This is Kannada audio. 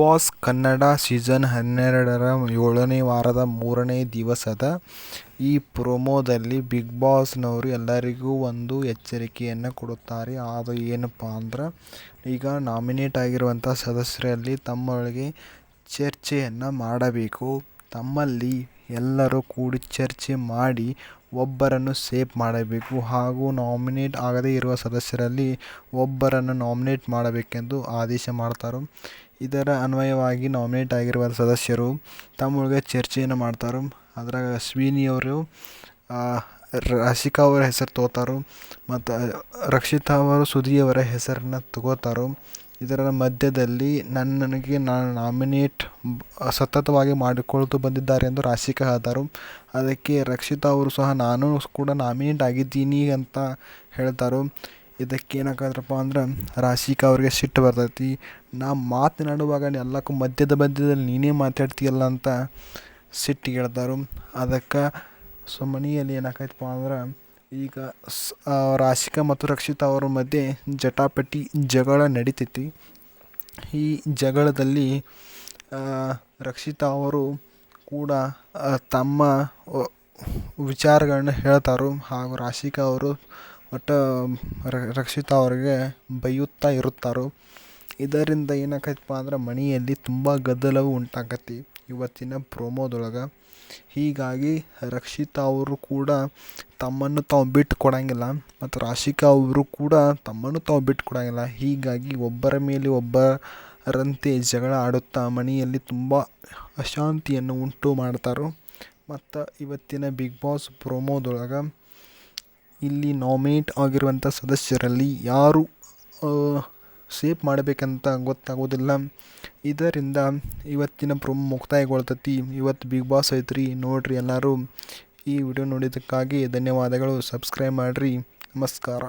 ಬಾಸ್ ಕನ್ನಡ ಸೀಸನ್ ಹನ್ನೆರಡರ ಏಳನೇ ವಾರದ ಮೂರನೇ ದಿವಸದ ಈ ಪ್ರೊಮೋದಲ್ಲಿ ಬಿಗ್ ಬಾಸ್ನವರು ಎಲ್ಲರಿಗೂ ಒಂದು ಎಚ್ಚರಿಕೆಯನ್ನು ಕೊಡುತ್ತಾರೆ. ಅದು ಏನಪ್ಪ ಅಂದ್ರೆ, ಈಗ ನಾಮಿನೇಟ್ ಆಗಿರುವಂಥ ಸದಸ್ಯರಲ್ಲಿ ತಮ್ಮೊಳಗೆ ಚರ್ಚೆಯನ್ನು ಮಾಡಬೇಕು. ತಮ್ಮಲ್ಲಿ ಎಲ್ಲರೂ ಕೂಡಿ ಚರ್ಚೆ ಮಾಡಿ ಒಬ್ಬರನ್ನು ಸೇಫ್ ಮಾಡಬೇಕು ಹಾಗೂ ನಾಮಿನೇಟ್ ಆಗದೇ ಇರುವ ಸದಸ್ಯರಲ್ಲಿ ಒಬ್ಬರನ್ನು ನಾಮಿನೇಟ್ ಮಾಡಬೇಕೆಂದು ಆದೇಶ ಮಾಡ್ತಾರೆ. ಇದರ ಅನ್ವಯವಾಗಿ ನಾಮಿನೇಟ್ ಆಗಿರುವ ಸದಸ್ಯರು ತಮ್ಮೊಳಗೆ ಚರ್ಚೆಯನ್ನು ಮಾಡ್ತಾರೆ. ಅದ್ರಾಗ ಅಶ್ವಿನಿ ಅವರು ರಾಶಿಕಾ ಅವರ ಹೆಸರು ತಗೋತಾರೋ ಮತ್ತು ರಕ್ಷಿತಾ ಅವರು ಸುದಿಯವರ ಹೆಸರನ್ನು ತಗೋತಾರೆ. ಇದರ ಮಧ್ಯದಲ್ಲಿ ನನ್ನನಿಗೆ ನಾನು ನಾಮಿನೇಟ್ ಸತತವಾಗಿ ಮಾಡಿಕೊಳ್ತು ಬಂದಿದ್ದಾರೆ ಎಂದು ರಾಶಿಕಾ ಆದರು ಅದಕ್ಕೆ ರಕ್ಷಿತಾ ಅವರು ಸಹ ನಾನು ಕೂಡ ನಾಮಿನೇಟ್ ಆಗಿದ್ದೀನಿ ಅಂತ ಹೇಳ್ತಾರೆ ಇದಕ್ಕೆ ಏನಾಗತ್ತಪ್ಪ ಅಂದ್ರೆ ರಾಶಿಕಾ ಅವ್ರಿಗೆ ಸಿಟ್ಟು ಬರ್ತೈತಿ. ನಾ ಮಾತನಾಡುವಾಗ ಎಲ್ಲಕ್ಕೂ ಮಧ್ಯದ ಮಧ್ಯದಲ್ಲಿ ನೀನೇ ಮಾತಾಡ್ತೀಯಲ್ಲ ಅಂತ ಸಿಟ್ಟಿಗೆ ಹೇಳ್ತಾರೆ ಅದಕ್ಕೆ ಸೊ ಮನೆಯಲ್ಲಿ ಏನಾಕೈತಪ್ಪ ಅಂದ್ರೆ ಈಗ ಸ್ ರಾಶಿಕಾ ಮತ್ತು ರಕ್ಷಿತಾ ಅವರ ಮಧ್ಯೆ ಜಟಾಪಟಿ ಜಗಳ ನಡಿತೈತಿ. ಈ ಜಗಳದಲ್ಲಿ ರಕ್ಷಿತಾ ಅವರು ಕೂಡ ತಮ್ಮ ವಿಚಾರಗಳನ್ನ ಹೇಳ್ತಾರೆ. ಹಾಗೂ ರಾಶಿಕಾ ಅವರು ಒಟ್ಟು ರಕ್ಷಿತಾ ಅವರಿಗೆ ಬೈಯುತ್ತಾ ಇರುತ್ತಾರೆ. ಇದರಿಂದ ಏನಾಕೈತಪ್ಪ ಅಂದ್ರೆ ಮನೆಯಲ್ಲಿ ತುಂಬ ಗದ್ದಲವು ಉಂಟಾಕತಿ. ಇವತ್ತಿನ ಪ್ರೊಮೋದೊಳಗೆ. ಹೀಗಾಗಿ ರಕ್ಷಿತಾ ಅವರು ಕೂಡ ತಮ್ಮನ್ನು ತಾವು ಬಿಟ್ಟು ಕೊಡೋಂಗಿಲ್ಲ. ಮತ್ತು ರಾಶಿಕಾ ಅವರು ಕೂಡ ತಮ್ಮನ್ನು ತಾವು ಬಿಟ್ಟು ಕೊಡಂಗಿಲ್ಲ. ಹೀಗಾಗಿ ಒಬ್ಬರ ಮೇಲೆ ಒಬ್ಬರಂತೆ ಜಗಳ ಆಡುತ್ತಾ ಮನೆಯಲ್ಲಿ ತುಂಬ ಅಶಾಂತಿಯನ್ನು ಉಂಟು ಮಾಡ್ತಾರೆ. ಮತ್ತು ಇವತ್ತಿನ ಬಿಗ್ ಬಾಸ್ ಪ್ರೊಮೋದೊಳಗೆ ಇಲ್ಲಿ ನಾಮಿನೇಟ್ ಆಗಿರುವಂಥ ಸದಸ್ಯರಲ್ಲಿ ಯಾರು ಸೇಫ್ ಮಾಡಬೇಕಂತ ಗೊತ್ತಾಗೋದಿಲ್ಲ. ಇದರಿಂದ ಇವತ್ತಿನ ಪ್ರೊಮೋ ಮುಕ್ತಾಯಗೊಳ್ತತಿ. ಇವತ್ತು ಬಿಗ್ ಬಾಸ್ ಐತ್ರಿ. ನೋಡ್ರಿ ಎಲ್ಲರೂ. ಈ ವಿಡಿಯೋ ನೋಡಿದ್ದಕ್ಕಾಗಿ ಧನ್ಯವಾದಗಳು. ಸಬ್ಸ್ಕ್ರೈಬ್ ಮಾಡಿರಿ. ನಮಸ್ಕಾರ.